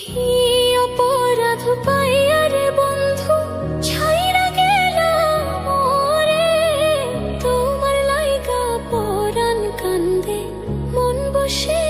কি অপরাধ পাইয়া রে বন্ধু ছাইরা গেলাম মোরে তোমার লাইগা পরাণ কান্দে মন বসে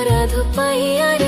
অপরাধ পাইয়া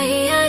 I, I